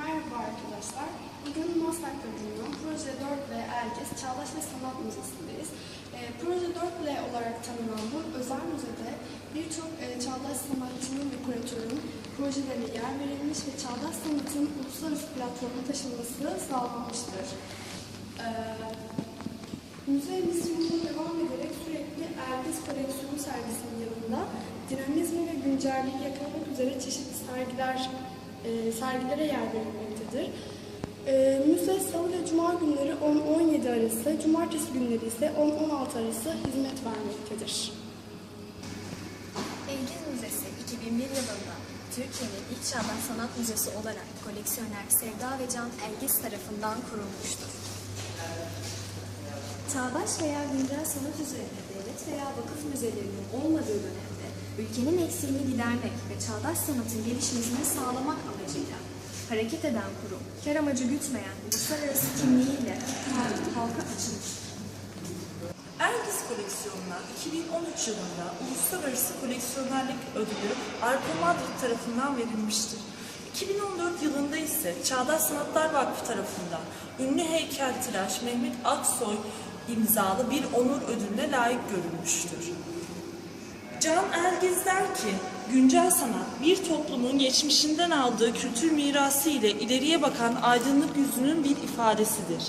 Merhaba arkadaşlar. Bugün Maslak'ta bulunan Proje 4L Erciyes Çağdaş ve Sanat Müzesi'ndeyiz. E, Proje 4L olarak tanınan bu özel müzede birçok e, çağdaş sanatçının ve kuratörün projelerine yer verilmiş ve çağdaş sanatın uluslararası platforma taşınması sağlanmıştır. E, müze misyonuna devam ederek sürekli Erciyes koleksiyonu sergisinin yanında dinamizmi ve güncelliği yakalamak üzere çeşitli sergiler e, sergilere yer verilmektedir. E, müze salı ve cuma günleri 10-17 arası, cumartesi günleri ise 10-16 arası hizmet vermektedir. Ergiz Müzesi 2001 yılında Türkiye'nin ilk çağdaş sanat müzesi olarak koleksiyoner Sevda ve Can Ergiz tarafından kurulmuştur. Çağdaş veya güncel sanat üzerine devlet veya vakıf müzelerinin olmadığı dönemde ülkenin eksiğini gidermek ve çağdaş sanatın gelişmesini sağlamak amacıyla hareket eden kurum, kar amacı gütmeyen uluslararası kimliğiyle halka açılmıştır. Ergiz koleksiyonuna 2013 yılında Uluslararası Koleksiyonerlik Ödülü Arko Madrid tarafından verilmiştir. 2014 yılında ise Çağdaş Sanatlar Vakfı tarafından ünlü heykeltıraş Mehmet Aksoy imzalı bir onur ödülüne layık görülmüştür. Can Ergiz der ki, güncel sanat bir toplumun geçmişinden aldığı kültür mirası ile ileriye bakan aydınlık yüzünün bir ifadesidir.